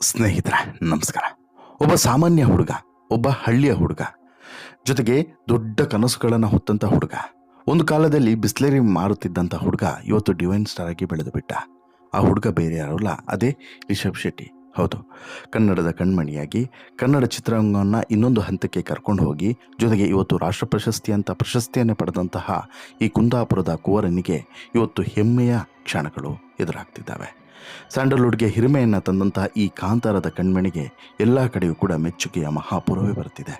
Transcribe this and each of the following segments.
ಸ್ನೇಹಿತರೆ, ನಮಸ್ಕಾರ. ಒಬ್ಬ ಸಾಮಾನ್ಯ ಹುಡುಗ, ಒಬ್ಬ ಹಳ್ಳಿಯ ಹುಡುಗ, ಜೊತೆಗೆ ದೊಡ್ಡ ಕನಸುಗಳನ್ನು ಹೊತ್ತಂತ ಹುಡುಗ, ಒಂದು ಕಾಲದಲ್ಲಿ ಬಿಸ್ಲೇರಿ ಮಾರುತ್ತಿದ್ದಂಥ ಹುಡುಗ ಇವತ್ತು ಡಿವೈನ್ ಸ್ಟಾರ್ ಆಗಿ ಬೆಳೆದು ಬಿಟ್ಟ. ಆ ಹುಡುಗ ಬೇರೆ ಯಾರಲ್ಲ ಅದೇ ರಿಷಬ್ ಶೆಟ್ಟಿ. ಹೌದು, ಕನ್ನಡದ ಕಣ್ಮಣಿಯಾಗಿ ಕನ್ನಡ ಚಿತ್ರರಂಗವನ್ನು ಇನ್ನೊಂದು ಹಂತಕ್ಕೆ ಕರ್ಕೊಂಡು ಹೋಗಿ, ಜೊತೆಗೆ ಇವತ್ತು ರಾಷ್ಟ್ರ ಪ್ರಶಸ್ತಿ ಅಂತ ಪ್ರಶಸ್ತಿಯನ್ನೇ ಪಡೆದಂತಹ ಈ ಕುಂದಾಪುರದ ಕುವರನಿಗೆ ಇವತ್ತು ಹೆಮ್ಮೆಯ ಕ್ಷಣಗಳು ಎದುರಾಗ್ತಿದ್ದಾವೆ. ಸ್ಯಾಂಡಲ್ವುಡ್ಗೆ ಹಿರಿಮೆಯನ್ನು ತಂದಂತಹ ಈ ಕಾಂತಾರದ ಕಣ್ಮಣಿಗೆ ಎಲ್ಲ ಕಡೆಯೂ ಕೂಡ ಮೆಚ್ಚುಗೆಯ ಮಹಾಪುರವೇ ಬರ್ತಿದೆ.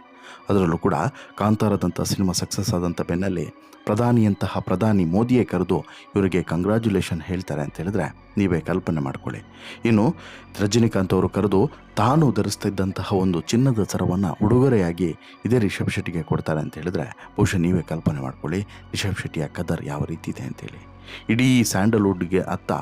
ಅದರಲ್ಲೂ ಕೂಡ ಕಾಂತಾರದಂಥ ಸಿನಿಮಾ ಸಕ್ಸಸ್ ಆದಂಥ ಬೆನ್ನಲ್ಲಿ ಪ್ರಧಾನಿಯಂತಹ ಪ್ರಧಾನಿ ಮೋದಿಯೇ ಕರೆದು ಇವರಿಗೆ ಕಂಗ್ರ್ಯಾಚುಲೇಷನ್ ಹೇಳ್ತಾರೆ ಅಂತ ಹೇಳಿದ್ರೆ ನೀವೇ ಕಲ್ಪನೆ ಮಾಡ್ಕೊಳ್ಳಿ. ಇನ್ನು ರಜನಿಕಾಂತ್ ಅವರು ಕರೆದು ತಾನು ಧರಿಸ್ತಿದ್ದಂತಹ ಒಂದು ಚಿನ್ನದ ಸರವನ್ನು ಉಡುಗೊರೆಯಾಗಿ ಇದೇ ರಿಷಬ್ ಶೆಟ್ಟಿಗೆ ಕೊಡ್ತಾರೆ ಅಂತ ಹೇಳಿದ್ರೆ ಬಹುಶಃ ನೀವೇ ಕಲ್ಪನೆ ಮಾಡ್ಕೊಳ್ಳಿ ರಿಷಬ್ ಶೆಟ್ಟಿಯ ಕದರ್ ಯಾವ ರೀತಿ ಇದೆ ಅಂತೇಳಿ ಇಡೀ ಸ್ಯಾಂಡಲ್ವುಡ್ಗೆ ಅತ್ತ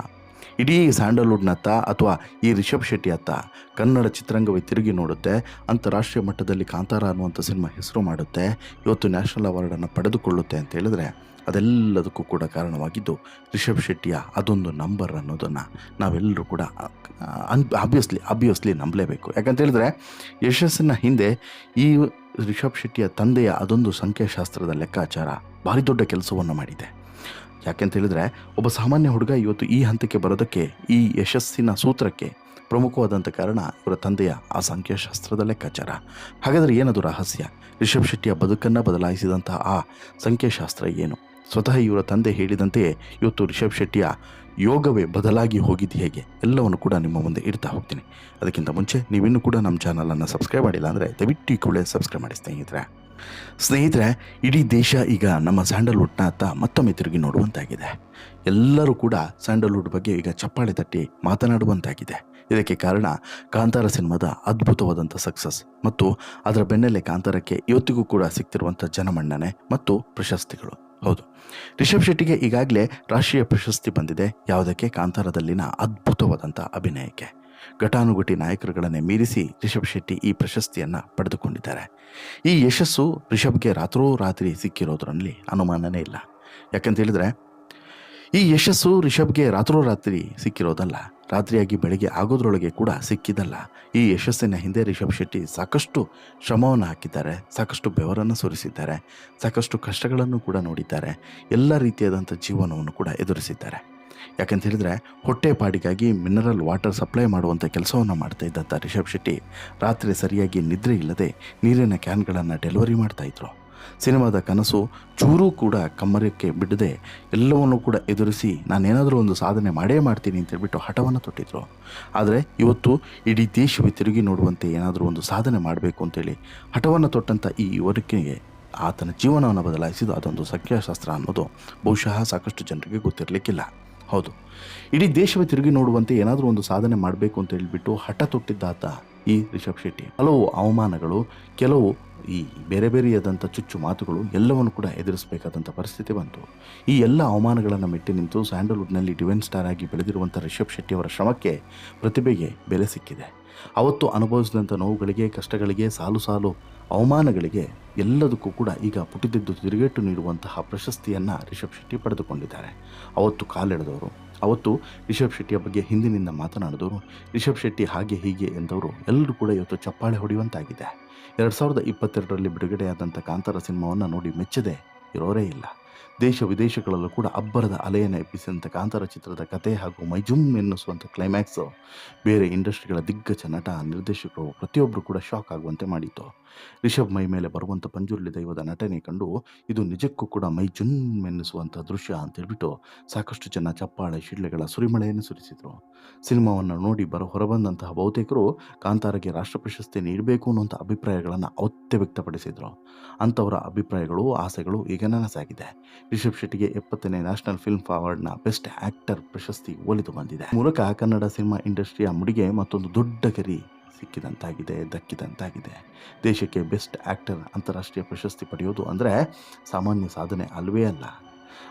ಇಡೀ ಸ್ಯಾಂಡಲ್ವುಡ್ನತ್ತ ಅಥವಾ ಈ ರಿಷಬ್ ಶೆಟ್ಟಿ ಅತ್ತ ಕನ್ನಡ ಚಿತ್ರರಂಗವೇ ತಿರುಗಿ ನೋಡುತ್ತೆ, ಅಂತಾರಾಷ್ಟ್ರೀಯ ಮಟ್ಟದಲ್ಲಿ ಕಾಂತಾರ ಅನ್ನುವಂಥ ಸಿನಿಮಾ ಹೆಸರು ಮಾಡುತ್ತೆ, ಇವತ್ತು ನ್ಯಾಷನಲ್ ಅವಾರ್ಡನ್ನು ಪಡೆದುಕೊಳ್ಳುತ್ತೆ ಅಂತ ಹೇಳಿದ್ರೆ ಅದೆಲ್ಲದಕ್ಕೂ ಕೂಡ ಕಾರಣವಾಗಿದ್ದು ರಿಷಬ್ ಶೆಟ್ಟಿಯ ಅದೊಂದು ನಂಬರ್ ಅನ್ನೋದನ್ನು ನಾವೆಲ್ಲರೂ ಕೂಡ ಅನ್ ಆಬ್ವಿಯಸ್ಲಿ ಆಬ್ವಿಯಸ್ಲಿ ನಂಬಲೇಬೇಕು. ಯಾಕಂತ ಹೇಳಿದ್ರೆ ಯಶಸ್ಸಿನ ಹಿಂದೆ ಈ ರಿಷಬ್ ಶೆಟ್ಟಿಯ ತಂದೆಯ ಅದೊಂದು ಸಂಖ್ಯಾಶಾಸ್ತ್ರದ ಲೆಕ್ಕಾಚಾರ ಭಾರಿ ದೊಡ್ಡ ಕೆಲಸವನ್ನು ಮಾಡಿದೆ. ಯಾಕೆಂತ ಹೇಳಿದ್ರೆ ಒಬ್ಬ ಸಾಮಾನ್ಯ ಹುಡುಗ ಇವತ್ತು ಈ ಹಂತಕ್ಕೆ ಬರೋದಕ್ಕೆ, ಈ ಯಶಸ್ಸಿನ ಸೂತ್ರಕ್ಕೆ ಪ್ರಮುಖವಾದಂಥ ಕಾರಣ ಇವರ ತಂದೆಯ ಆ ಸಂಖ್ಯಾಶಾಸ್ತ್ರದ ಲೆಕ್ಕಾಚಾರ. ಹಾಗಾದರೆ ಏನದು ರಹಸ್ಯ? ರಿಷಬ್ ಶೆಟ್ಟಿಯ ಬದುಕನ್ನು ಬದಲಾಯಿಸಿದಂತಹ ಆ ಸಂಖ್ಯಾಶಾಸ್ತ್ರ ಏನು? ಸ್ವತಃ ಇವರ ತಂದೆ ಹೇಳಿದಂತೆಯೇ ಇವತ್ತು ರಿಷಬ್ ಶೆಟ್ಟಿಯ ಯೋಗವೇ ಬದಲಾಗಿ ಹೋಗಿದ್ದು ಹೇಗೆ? ಎಲ್ಲವನ್ನು ಕೂಡ ನಿಮ್ಮ ಮುಂದೆ ಇಡ್ತಾ ಹೋಗ್ತೀನಿ. ಅದಕ್ಕಿಂತ ಮುಂಚೆ ನೀವಿನ್ನೂ ಕೂಡ ನಮ್ಮ ಚಾನಲನ್ನು ಸಬ್ಸ್ಕ್ರೈಬ್ ಮಾಡಿಲ್ಲ ಅಂದರೆ ದಯವಿಟ್ಟು ಕೂಡ ಸಬ್ಸ್ಕ್ರೈಬ್ ಮಾಡಿ ಸ್ನೇಹಿತರೆ. ಸ್ನೇಹಿತರೆ, ಇಡೀ ದೇಶ ಈಗ ನಮ್ಮ ಸ್ಯಾಂಡಲ್ವುಡ್ನ ಅತ್ತ ಮತ್ತೊಮ್ಮೆ ತಿರುಗಿ ನೋಡುವಂತಾಗಿದೆ. ಎಲ್ಲರೂ ಕೂಡ ಸ್ಯಾಂಡಲ್ವುಡ್ ಬಗ್ಗೆ ಈಗ ಚಪ್ಪಾಳೆ ತಟ್ಟಿ ಮಾತನಾಡುವಂತಾಗಿದೆ. ಇದಕ್ಕೆ ಕಾರಣ ಕಾಂತಾರ ಸಿನಿಮಾದ ಅದ್ಭುತವಾದಂಥ ಸಕ್ಸಸ್ ಮತ್ತು ಅದರ ಬೆನ್ನಲ್ಲೇ ಕಾಂತಾರಕ್ಕೆ ಇವತ್ತಿಗೂ ಕೂಡ ಸಿಗ್ತಿರುವಂಥ ಜನಮನ್ನಣೆ ಮತ್ತು ಪ್ರಶಸ್ತಿಗಳು. ಹೌದು. ರಿಷಬ್ ಶೆಟ್ಟಿಗೆ ಈಗಾಗಲೇ ರಾಷ್ಟ್ರೀಯ ಪ್ರಶಸ್ತಿ ಬಂದಿದೆ. ಯಾವುದಕ್ಕೆ? ಕಾಂತಾರದಲ್ಲಿನ ಅದ್ಭುತವಾದಂಥ ಅಭಿನಯಕ್ಕೆ. ಘಟಾನುಘಟಿ ನಾಯಕರುಗಳನ್ನೇ ಮೀರಿಸಿ ರಿಷಬ್ ಶೆಟ್ಟಿ ಈ ಪ್ರಶಸ್ತಿಯನ್ನು ಪಡೆದುಕೊಂಡಿದ್ದಾರೆ. ಈ ಯಶಸ್ಸು ರಿಷಬ್ಗೆ ರಾತ್ರೋರಾತ್ರಿ ಸಿಕ್ಕಿರೋದ್ರಲ್ಲಿ ಅನುಮಾನನೇ ಇಲ್ಲ. ಯಾಕಂತ ಹೇಳಿದ್ರೆ, ಈ ಯಶಸ್ಸು ರಿಷಬ್ಗೆ ರಾತ್ರೋರಾತ್ರಿ ಸಿಕ್ಕಿರೋದಲ್ಲ, ರಾತ್ರಿಯಾಗಿ ಬೆಳಗ್ಗೆ ಆಗೋದ್ರೊಳಗೆ ಕೂಡ ಸಿಕ್ಕಿದಲ್ಲ. ಈ ಯಶಸ್ಸಿನ ಹಿಂದೆ ರಿಷಬ್ ಶೆಟ್ಟಿ ಸಾಕಷ್ಟು ಶ್ರಮವನ್ನು ಹಾಕಿದ್ದಾರೆ, ಸಾಕಷ್ಟು ಬೆವರನ್ನು ಸುರಿಸಿದ್ದಾರೆ, ಸಾಕಷ್ಟು ಕಷ್ಟಗಳನ್ನು ಕೂಡ ನೋಡಿದ್ದಾರೆ, ಎಲ್ಲ ರೀತಿಯಾದಂಥ ಜೀವನವನ್ನು ಕೂಡ ಎದುರಿಸಿದ್ದಾರೆ. ಯಾಕಂತ ಹೇಳಿದ್ರೆ ಹೊಟ್ಟೆಪಾಡಿಗಾಗಿ ಮಿನರಲ್ ವಾಟರ್ ಸಪ್ಲೈ ಮಾಡುವಂಥ ಕೆಲಸವನ್ನು ಮಾಡ್ತಾ ಇದ್ದಂತ ರಿಷಬ್ ಶೆಟ್ಟಿ ರಾತ್ರಿ ಸರಿಯಾಗಿ ನಿದ್ರೆ ಇಲ್ಲದೆ ನೀರಿನ ಕ್ಯಾನ್ಗಳನ್ನು ಡೆಲಿವರಿ ಮಾಡ್ತಾಯಿದ್ರು ಸಿನಿಮಾದ ಕನಸು ಚೂರೂ ಕೂಡ ಕಮ್ಮರಕ್ಕೆ ಬಿಡದೆ ಎಲ್ಲವನ್ನು ಕೂಡ ಎದುರಿಸಿ ನಾನೇನಾದರೂ ಒಂದು ಸಾಧನೆ ಮಾಡೇ ಮಾಡ್ತೀನಿ ಅಂತ ಹೇಳ್ಬಿಟ್ಟು ಹಠವನ್ನು ತೊಟ್ಟಿದ್ರು. ಆದರೆ ಇವತ್ತು ಇಡೀ ದೇಶವೇ ತಿರುಗಿ ನೋಡುವಂತೆ ಏನಾದರೂ ಒಂದು ಸಾಧನೆ ಮಾಡಬೇಕು ಅಂತೇಳಿ ಹಠವನ್ನು ತೊಟ್ಟಂಥ ಈ ಯುವಕನಿಗೆ ಆತನ ಜೀವನವನ್ನು ಬದಲಾಯಿಸಿದ್ದು ಅದೊಂದು ಸಂಖ್ಯಾಶಾಸ್ತ್ರ ಅನ್ನೋದು ಬಹುಶಃ ಸಾಕಷ್ಟು ಜನರಿಗೆ ಗೊತ್ತಿರಲಿಕ್ಕಿಲ್ಲ. ಹೌದು. ಇಡೀ ದೇಶವೇ ತಿರುಗಿ ನೋಡುವಂತೆ ಏನಾದರೂ ಒಂದು ಸಾಧನೆ ಮಾಡಬೇಕು ಅಂತ ಹೇಳಿಬಿಟ್ಟು ಹಠ ತೊಟ್ಟಿದ್ದಾತ ಈ ರಿಷಬ್ ಶೆಟ್ಟಿ. ಹಲವು ಅವಮಾನಗಳು, ಕೆಲವು ಈ ಬೇರೆ ಬೇರೆಯಾದಂಥ ಚುಚ್ಚು ಮಾತುಗಳು ಎಲ್ಲವನ್ನು ಕೂಡ ಎದುರಿಸಬೇಕಾದಂಥ ಪರಿಸ್ಥಿತಿ ಬಂತು. ಈ ಎಲ್ಲ ಅವಮಾನಗಳನ್ನು ಮೆಟ್ಟಿ ನಿಂತು ಸ್ಯಾಂಡಲ್ವುಡ್ನಲ್ಲಿ ಡಿವೆನ್ ಸ್ಟಾರ್ ಆಗಿ ಬೆಳೆದಿರುವಂಥ ರಿಷಬ್ ಶೆಟ್ಟಿ ಅವರ ಶ್ರಮಕ್ಕೆ ಪ್ರತಿಭೆಗೆ ಬೆಲೆ ಸಿಕ್ಕಿದೆ. ಅವತ್ತು ಅನುಭವಿಸಿದಂಥ ನೋವುಗಳಿಗೆ, ಕಷ್ಟಗಳಿಗೆ, ಸಾಲು ಸಾಲು ಅವಮಾನಗಳಿಗೆ ಎಲ್ಲದಕ್ಕೂ ಕೂಡ ಈಗ ಪುಟಿದಿದ್ದು ತಿರುಗೇಟು ನೀಡುವಂತಹ ಪ್ರಶಸ್ತಿಯನ್ನು ರಿಷಬ್ ಶೆಟ್ಟಿ ಪಡೆದುಕೊಂಡಿದ್ದಾರೆ. ಅವತ್ತು ಕಾಲೆಳೆದವರು ಅವತ್ತು ರಿಷಬ್ ಶೆಟ್ಟಿಯ ಬಗ್ಗೆ ಹಿಂದಿನಿಂದ ಮಾತನಾಡಿದವರು, ರಿಷಬ್ ಶೆಟ್ಟಿ ಹಾಗೆ ಹೀಗೆ ಎಂದವರು ಎಲ್ಲರೂ ಕೂಡ ಇವತ್ತು ಚಪ್ಪಾಳೆ ಹೊಡೆಯುವಂತಾಗಿದೆ. ಎರಡು ಸಾವಿರದ ಇಪ್ಪತ್ತೆರಡರಲ್ಲಿ ಬಿಡುಗಡೆಯಾದಂಥ ಕಾಂತಾರ ಸಿನಿಮಾವನ್ನು ನೋಡಿ ಮೆಚ್ಚದೆ ಇರೋರೇ ಇಲ್ಲ. ದೇಶ ವಿದೇಶಗಳಲ್ಲೂ ಕೂಡ ಅಬ್ಬರದ ಅಲೆಯನ್ನು ಎಬ್ಬಿಸಿದಂಥ ಕಾಂತಾರ ಚಿತ್ರದ ಕತೆ ಹಾಗೂ ಮೈಜುಮ್ ಎನ್ನಿಸುವಂಥ ಕ್ಲೈಮ್ಯಾಕ್ಸು ಬೇರೆ ಇಂಡಸ್ಟ್ರಿಗಳ ದಿಗ್ಗಜ ನಟ, ನಿರ್ದೇಶಕರು ಪ್ರತಿಯೊಬ್ಬರು ಕೂಡ ಶಾಕ್ ಆಗುವಂತೆ ಮಾಡಿತ್ತು. ರಿಷಬ್ ಮೈ ಮೇಲೆ ಬರುವಂಥ ಪಂಜುರ್ಲಿ ದೈವದ ನಟನೆ ಕಂಡು ಇದು ನಿಜಕ್ಕೂ ಕೂಡ ಮೈಜುಮ್ ಎನ್ನಿಸುವಂಥ ದೃಶ್ಯ ಅಂತ ಹೇಳ್ಬಿಟ್ಟು ಸಾಕಷ್ಟು ಜನ ಚಪ್ಪಾಳೆ, ಶಿಡ್ಲೆಗಳ ಸುರಿಮಳೆಯನ್ನು ಸುರಿಸಿದರು. ಸಿನಿಮಾವನ್ನು ನೋಡಿ ಬರ ಹೊರಬಂದಂತಹ ಬಹುತೇಕರು ಕಾಂತಾರಗೆ ರಾಷ್ಟ್ರ ಪ್ರಶಸ್ತಿ ನೀಡಬೇಕು ಅನ್ನುವಂಥ ಅಭಿಪ್ರಾಯಗಳನ್ನು ಅವತ್ತೇ ವ್ಯಕ್ತಪಡಿಸಿದರು. ಅಂಥವರ ಅಭಿಪ್ರಾಯಗಳು, ಆಸೆಗಳು ಈಗ ನನಸಾಗಿದೆ. ರಿಷಬ್ ಶೆಟ್ಟಿಗೆ ಎಪ್ಪತ್ತನೇ ನ್ಯಾಷನಲ್ ಫಿಲ್ಮ್ ಅವಾರ್ಡ್ನ ಬೆಸ್ಟ್ ಆಕ್ಟರ್ ಪ್ರಶಸ್ತಿ ಒಲಿದು ಬಂದಿದೆ. ಮೂಲಕ ಕನ್ನಡ ಸಿನಿಮಾ ಇಂಡಸ್ಟ್ರಿಯ ಮುಡಿಗೆ ಮತ್ತೊಂದು ದೊಡ್ಡ ಗರಿ ಸಿಕ್ಕಿದಂತಾಗಿದೆ, ದಕ್ಕಿದಂತಾಗಿದೆ. ದೇಶಕ್ಕೆ ಬೆಸ್ಟ್ ಆ್ಯಕ್ಟರ್ ಅಂತಾರಾಷ್ಟ್ರೀಯ ಪ್ರಶಸ್ತಿ ಪಡೆಯೋದು ಅಂದರೆ ಸಾಮಾನ್ಯ ಸಾಧನೆ ಅಲ್ವೇ ಅಲ್ಲ.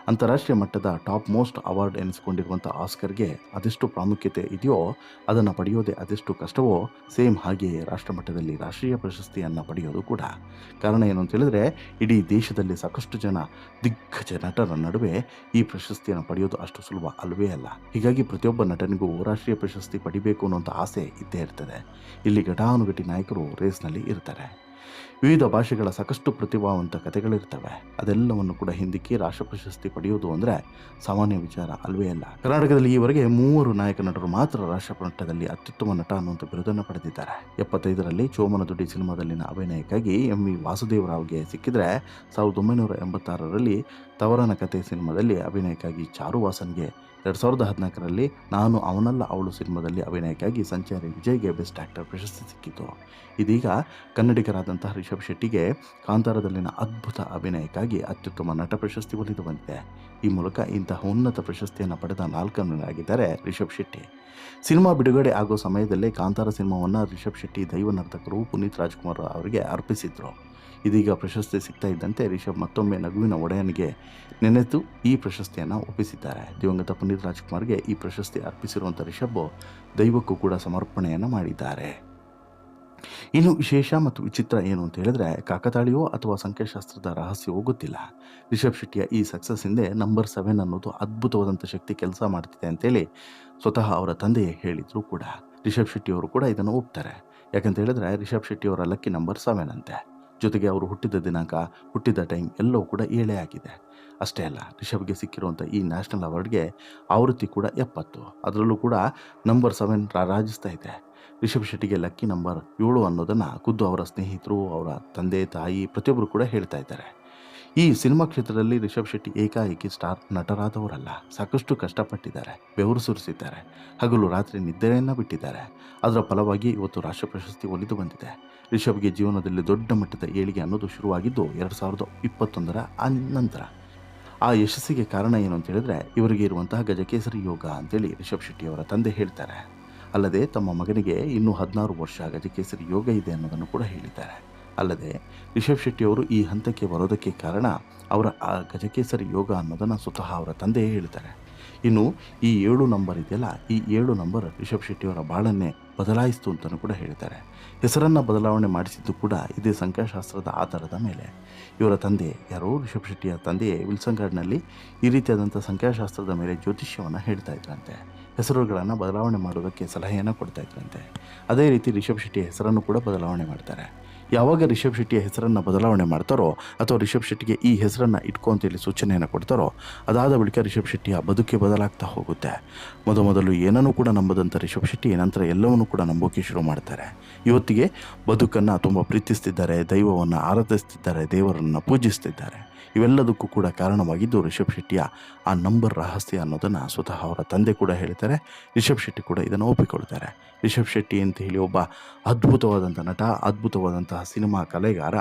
ಅಂತಾರಾಷ್ಟ್ರೀಯ ಮಟ್ಟದ ಟಾಪ್ ಮೋಸ್ಟ್ ಅವಾರ್ಡ್ ಎನಿಸಿಕೊಂಡಿರುವಂಥ ಆಸ್ಕರ್ಗೆ ಅದೆಷ್ಟು ಪ್ರಾಮುಖ್ಯತೆ ಇದೆಯೋ ಅದನ್ನು ಪಡೆಯೋದೇ ಅದೆಷ್ಟು ಕಷ್ಟವೋ ಸೇಮ್ ಹಾಗೆಯೇ ರಾಷ್ಟ್ರಮಟ್ಟದಲ್ಲಿ ರಾಷ್ಟ್ರೀಯ ಪ್ರಶಸ್ತಿಯನ್ನು ಪಡೆಯೋದು ಕೂಡ. ಕಾರಣ ಏನು ಅಂತ ಹೇಳಿದ್ರೆ, ಇಡೀ ದೇಶದಲ್ಲಿ ಸಾಕಷ್ಟು ಜನ ದಿಗ್ಗಜ ನಟರ ನಡುವೆ ಈ ಪ್ರಶಸ್ತಿಯನ್ನು ಪಡೆಯೋದು ಅಷ್ಟು ಸುಲಭ ಅಲ್ವೇ ಅಲ್ಲ. ಹೀಗಾಗಿ ಪ್ರತಿಯೊಬ್ಬ ನಟನಿಗೂ ರಾಷ್ಟ್ರೀಯ ಪ್ರಶಸ್ತಿ ಪಡಿಬೇಕು ಅನ್ನೋಂಥ ಆಸೆ ಇದ್ದೇ ಇರ್ತದೆ. ಇಲ್ಲಿ ಘಟಾನುಘಟಿ ನಾಯಕರು ರೇಸ್ನಲ್ಲಿ ಇರ್ತಾರೆ. ವಿವಿಧ ಭಾಷೆಗಳ ಸಾಕಷ್ಟು ಪ್ರತಿಭಾವಂತ ಕಥೆಗಳಿರ್ತವೆ. ಅದೆಲ್ಲವನ್ನು ಕೂಡ ಹಿಂದಿಕ್ಕಿ ರಾಷ್ಟ್ರ ಪ್ರಶಸ್ತಿ ಪಡೆಯುವುದು ಅಂದರೆ ಸಾಮಾನ್ಯ ವಿಚಾರ ಅಲ್ವೇ ಅಲ್ಲ. ಕರ್ನಾಟಕದಲ್ಲಿ ಈವರೆಗೆ ಮೂವರು ನಾಯಕ ನಟರು ಮಾತ್ರ ರಾಷ್ಟ್ರ ಮಟ್ಟದಲ್ಲಿ ಅತ್ಯುತ್ತಮ ನಟ ಅನ್ನುವಂಥ ಬಿರುದನ್ನು ಪಡೆದಿದ್ದಾರೆ. ಎಪ್ಪತ್ತೈದರಲ್ಲಿ ಚೋಮನ ದುಡ್ಡಿ ಸಿನಿಮಾದಲ್ಲಿನ ಅಭಿನಯಕ್ಕಾಗಿ ಎಂ ವಿ ವಾಸುದೇವರಾವ್ಗೆ ಸಿಕ್ಕಿದ್ರೆ ಸಾವಿರದ ಒಂಬೈನೂರ ಎಂಬತ್ತಾರರಲ್ಲಿ ತವರನ ಕತೆ ಸಿನಿಮಾದಲ್ಲಿ ಅಭಿನಯಕ್ಕಾಗಿ ಚಾರು ವಾಸನ್ಗೆ ಎರಡು ಸಾವಿರದ ಹದಿನಾಲ್ಕರಲ್ಲಿ ನಾನು ಅವನಲ್ಲ ಅವಳು ಸಿನಿಮಾದಲ್ಲಿ ಅಭಿನಯಕ್ಕಾಗಿ ಸಂಚಾರಿ ವಿಜಯ್ಗೆ ಬೆಸ್ಟ್ ಆ್ಯಕ್ಟರ್ ಪ್ರಶಸ್ತಿ ಸಿಕ್ಕಿತು. ಇದೀಗ ಕನ್ನಡಿಗರಾದಂತಹ ರಿಷಬ್ ಶೆಟ್ಟಿಗೆ ಕಾಂತಾರದಲ್ಲಿನ ಅದ್ಭುತ ಅಭಿನಯಕ್ಕಾಗಿ ಅತ್ಯುತ್ತಮ ನಟ ಪ್ರಶಸ್ತಿ ಒಲಿದು ಬಂದಿದೆ. ಈ ಮೂಲಕ ಇಂತಹ ಉನ್ನತ ಪ್ರಶಸ್ತಿಯನ್ನು ಪಡೆದ ನಾಲ್ಕನಾಗಿದ್ದಾರೆ ರಿಷಬ್ ಶೆಟ್ಟಿ. ಸಿನಿಮಾ ಬಿಡುಗಡೆ ಆಗೋ ಸಮಯದಲ್ಲೇ ಕಾಂತಾರ ಸಿನಿಮಾವನ್ನು ರಿಷಬ್ ಶೆಟ್ಟಿ ದೈವ ನರ್ತಕರು ಪುನೀತ್ ರಾಜ್ಕುಮಾರ್ ಅವರಿಗೆ ಅರ್ಪಿಸಿದ್ರು. ಇದೀಗ ಪ್ರಶಸ್ತಿ ಸಿಗ್ತಾ ಇದ್ದಂತೆ ರಿಷಬ್ ಮತ್ತೊಮ್ಮೆ ನಗುವಿನ ಒಡೆಯನಿಗೆ ನೆನೆತು ಈ ಪ್ರಶಸ್ತಿಯನ್ನು ಒಪ್ಪಿಸಿದ್ದಾರೆ. ದಿವಂಗತ ಪುನೀತ್ ರಾಜ್ಕುಮಾರ್ಗೆ ಈ ಪ್ರಶಸ್ತಿ ಅರ್ಪಿಸಿರುವಂಥ ರಿಷಬ್ ದೈವಕ್ಕೂ ಕೂಡ ಸಮರ್ಪಣೆಯನ್ನು ಮಾಡಿದ್ದಾರೆ. ಇನ್ನು ವಿಶೇಷ ಮತ್ತು ವಿಚಿತ್ರ ಏನು ಅಂತ ಹೇಳಿದ್ರೆ ಕಾಕತಾಳಿಯೋ ಅಥವಾ ಸಂಖ್ಯಾಶಾಸ್ತ್ರದ ರಹಸ್ಯವೋ ಗೊತ್ತಿಲ್ಲ ರಿಷಬ್ ಶೆಟ್ಟಿಯ ಈ ಸಕ್ಸಸ್ ಹಿಂದೆ ನಂಬರ್ ಸೆವೆನ್ ಅನ್ನೋದು ಅದ್ಭುತವಾದಂಥ ಶಕ್ತಿ ಕೆಲಸ ಮಾಡ್ತಿದೆ ಅಂತೇಳಿ ಸ್ವತಃ ಅವರ ತಂದೆಯೇ ಹೇಳಿದ್ರು ಕೂಡ. ರಿಷಬ್ ಶೆಟ್ಟಿಯವರು ಕೂಡ ಇದನ್ನು ಒಪ್ತಾರೆ. ಯಾಕಂತ ಹೇಳಿದ್ರೆ ರಿಷಬ್ ಶೆಟ್ಟಿಯವರ ಲಕ್ಕಿ ನಂಬರ್ ಸೆವೆನ್ ಅಂತೆ. ಜೊತೆಗೆ ಅವರು ಹುಟ್ಟಿದ ದಿನಾಂಕ, ಹುಟ್ಟಿದ ಟೈಮ್ ಎಲ್ಲವೂ ಕೂಡ ಏಳೇ ಆಗಿದೆ. ಅಷ್ಟೇ ಅಲ್ಲ ರಿಷಬ್ಗೆ ಸಿಕ್ಕಿರುವಂಥ ಈ ನ್ಯಾಷನಲ್ ಅವಾರ್ಡ್ಗೆ ಆವೃತ್ತಿ ಕೂಡ ಎಪ್ಪತ್ತು. ಅದರಲ್ಲೂ ಕೂಡ ನಂಬರ್ ಸೆವೆನ್ ರಾರಾಜಿಸ್ತಾ ಇದೆ. ರಿಷಬ್ ಶೆಟ್ಟಿಗೆ ಲಕ್ಕಿ ನಂಬರ್ ಏಳು ಅನ್ನೋದನ್ನು ಖುದ್ದು ಅವರ ಸ್ನೇಹಿತರು, ಅವರ ತಂದೆ, ತಾಯಿ ಪ್ರತಿಯೊಬ್ಬರು ಕೂಡ ಹೇಳ್ತಾ ಇದ್ದಾರೆ. ಈ ಸಿನಿಮಾ ಕ್ಷೇತ್ರದಲ್ಲಿ ರಿಷಬ್ ಶೆಟ್ಟಿ ಏಕಾಏಕಿ ಸ್ಟಾರ್ ನಟರಾದವರಲ್ಲ, ಸಾಕಷ್ಟು ಕಷ್ಟಪಟ್ಟಿದ್ದಾರೆ, ಬೆವರು ಸುರಿಸಿದ್ದಾರೆ, ಹಗಲು ರಾತ್ರಿ ನಿದ್ದೆಯನ್ನು ಬಿಟ್ಟಿದ್ದಾರೆ. ಅದರ ಫಲವಾಗಿ ಇವತ್ತು ರಾಷ್ಟ್ರ ಪ್ರಶಸ್ತಿ ಒಲಿದು ಬಂದಿದೆ. ರಿಷಬ್ಗೆ ಜೀವನದಲ್ಲಿ ದೊಡ್ಡ ಮಟ್ಟದ ಏಳಿಗೆ ಅನ್ನೋದು ಶುರುವಾಗಿದ್ದು ಎರಡು ಸಾವಿರದ ಇಪ್ಪತ್ತೊಂದರ ನಂತರ. ಆ ಯಶಸ್ಸಿಗೆ ಕಾರಣ ಏನು ಅಂತ ಹೇಳಿದ್ರೆ, ಇವರಿಗೆ ಇರುವಂತಹ ಗಜಕೇಸರಿ ಯೋಗ ಅಂತೇಳಿ ರಿಷಬ್ ಶೆಟ್ಟಿ ಅವರ ತಂದೆ ಹೇಳ್ತಾರೆ. ಅಲ್ಲದೆ ತಮ್ಮ ಮಗನಿಗೆ ಇನ್ನೂ ಹದಿನಾರು ವರ್ಷ ಗಜಕೇಸರಿ ಯೋಗ ಇದೆ ಅನ್ನೋದನ್ನು ಕೂಡ ಹೇಳಿದ್ದಾರೆ. ಅಲ್ಲದೆ ರಿಷಬ್ ಶೆಟ್ಟಿ ಅವರು ಈ ಹಂತಕ್ಕೆ ಬರೋದಕ್ಕೆ ಕಾರಣ ಅವರ ಆ ಗಜಕೇಸರಿ ಯೋಗ ಅನ್ನೋದನ್ನು ಸ್ವತಃ ಅವರ ತಂದೆಯೇ ಹೇಳ್ತಾರೆ. ಇನ್ನು ಈ ಏಳು ನಂಬರ್ ಇದೆಯಲ್ಲ, ಈ ಏಳು ನಂಬರ್ ರಿಷಬ್ ಶೆಟ್ಟಿಯವರ ಬಾಳನ್ನೇ ಬದಲಾಯಿಸಿತು ಅಂತಲೂ ಕೂಡ ಹೇಳ್ತಾರೆ ಹೆಸರನ್ನು ಬದಲಾವಣೆ ಮಾಡಿಸಿದ್ದು ಕೂಡ ಇದೇ ಸಂಖ್ಯಾಶಾಸ್ತ್ರದ ಆಧಾರದ ಮೇಲೆ. ಇವರ ತಂದೆ ಯಾರೋ ರಿಷಬ್ ಶೆಟ್ಟಿಯ ತಂದೆಯೇ ವಿಲ್ಸನ್ ಗಾರ್ಡ್ನಲ್ಲಿ ಈ ರೀತಿಯಾದಂಥ ಸಂಖ್ಯಾಶಾಸ್ತ್ರದ ಮೇಲೆ ಜ್ಯೋತಿಷ್ಯವನ್ನು ಹೇಳ್ತಾ ಇದ್ರಂತೆ. ಹೆಸರುಗಳನ್ನು ಬದಲಾವಣೆ ಮಾಡೋದಕ್ಕೆ ಸಲಹೆಯನ್ನು ಕೊಡ್ತಾ ಇದ್ರಂತೆ. ಅದೇ ರೀತಿ ರಿಷಬ್ ಶೆಟ್ಟಿಯ ಹೆಸರನ್ನು ಕೂಡ ಬದಲಾವಣೆ ಮಾಡ್ತಾರೆ. ಯಾವಾಗ ರಿಷಬ್ ಶೆಟ್ಟಿಯ ಹೆಸರನ್ನು ಬದಲಾವಣೆ ಮಾಡ್ತಾರೋ ಅಥವಾ ರಿಷಬ್ ಶೆಟ್ಟಿಗೆ ಈ ಹೆಸರನ್ನು ಇಟ್ಕೊ ಅಂತೇಳಿ ಸೂಚನೆಯನ್ನು ಕೊಡ್ತಾರೋ, ಅದಾದ ಬಳಿಕ ರಿಷಬ್ ಶೆಟ್ಟಿಯ ಬದುಕೆ ಬದಲಾಗ್ತಾ ಹೋಗುತ್ತೆ. ಮೊದಮೊದಲು ಏನನ್ನು ಕೂಡ ನಂಬದಂಥ ರಿಷಬ್ ಶೆಟ್ಟಿ, ನಂತರ ಎಲ್ಲವನ್ನೂ ಕೂಡ ನಂಬೋಕೆ ಶುರು ಮಾಡ್ತಾರೆ. ಇವತ್ತಿಗೆ ಬದುಕನ್ನು ತುಂಬ ಪ್ರೀತಿಸ್ತಿದ್ದಾರೆ, ದೈವವನ್ನು ಆರಾಧಿಸ್ತಿದ್ದಾರೆ, ದೇವರನ್ನು ಪೂಜಿಸ್ತಿದ್ದಾರೆ. ಇವೆಲ್ಲದಕ್ಕೂ ಕೂಡ ಕಾರಣವಾಗಿದ್ದು ರಿಷಬ್ ಶೆಟ್ಟಿಯ ಆ ನಂಬರ್ ರಹಸ್ಯ ಅನ್ನೋದನ್ನು ಸ್ವತಃ ಅವರ ತಂದೆ ಕೂಡ ಹೇಳ್ತಾರೆ ರಿಷಬ್ ಶೆಟ್ಟಿ ಕೂಡ ಇದನ್ನು ಒಪ್ಪಿಕೊಳ್ತಾರೆ. ರಿಷಬ್ ಶೆಟ್ಟಿ ಅಂತ ಹೇಳಿ ಒಬ್ಬ ಅದ್ಭುತವಾದಂಥ ನಟ, ಅದ್ಭುತವಾದಂತಹ ಸಿನಿಮಾ ಕಲೆಗಾರ,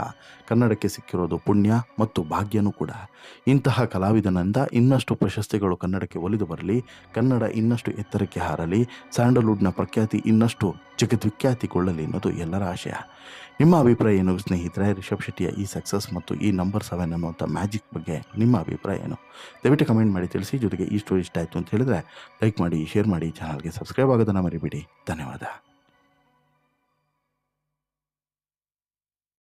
ಕನ್ನಡಕ್ಕೆ ಸಿಕ್ಕಿರೋದು ಪುಣ್ಯ ಮತ್ತು ಭಾಗ್ಯನೂ ಕೂಡ. ಇಂತಹ ಕಲಾವಿದನಿಂದ ಇನ್ನಷ್ಟು ಪ್ರಶಸ್ತಿಗಳು ಕನ್ನಡಕ್ಕೆ ಒಲಿದು ಬರಲಿ, ಕನ್ನಡ ಇನ್ನಷ್ಟು ಎತ್ತರಕ್ಕೆ ಹಾರಲಿ, ಸ್ಯಾಂಡಲ್ವುಡ್ನ ಪ್ರಖ್ಯಾತಿ ಇನ್ನಷ್ಟು ಜಗದ್ವಿಖ್ಯಾತಿಗೊಳ್ಳಲಿ ಅನ್ನೋದು ಎಲ್ಲರ ಆಶಯ. ನಿಮ್ಮ ಅಭಿಪ್ರಾಯ ಏನು ಸ್ನೇಹಿತರೆ? ರಿಷಬ್ ಶೆಟ್ಟಿಯ ಈ ಸಕ್ಸಸ್ ಮತ್ತು ಈ ನಂಬರ್ ಸೆವೆನ್ ಅನ್ನುವಂಥ ಮ್ಯಾಜಿಕ್ ಬಗ್ಗೆ ನಿಮ್ಮ ಅಭಿಪ್ರಾಯ ಏನು? ದಯವಿಟ್ಟು ಕಮೆಂಟ್ ಮಾಡಿ ತಿಳಿಸಿ, ಜೊತೆಗೆ ಈ ಸ್ಟೋರಿ ಇಷ್ಟ ಆಯಿತು ಅಂತ ಹೇಳಿದ್ರೆ ಲೈಕ್ ಮಾಡಿ ಶೇರ್ ಮಾಡಿ ಚಾನಲ್ಗೆ ಸಬ್ಸ್ಕ್ರೈಬ್ ಆಗೋದನ್ನು ಮರಿಬೇಡಿ. ಧನ್ಯವಾದ.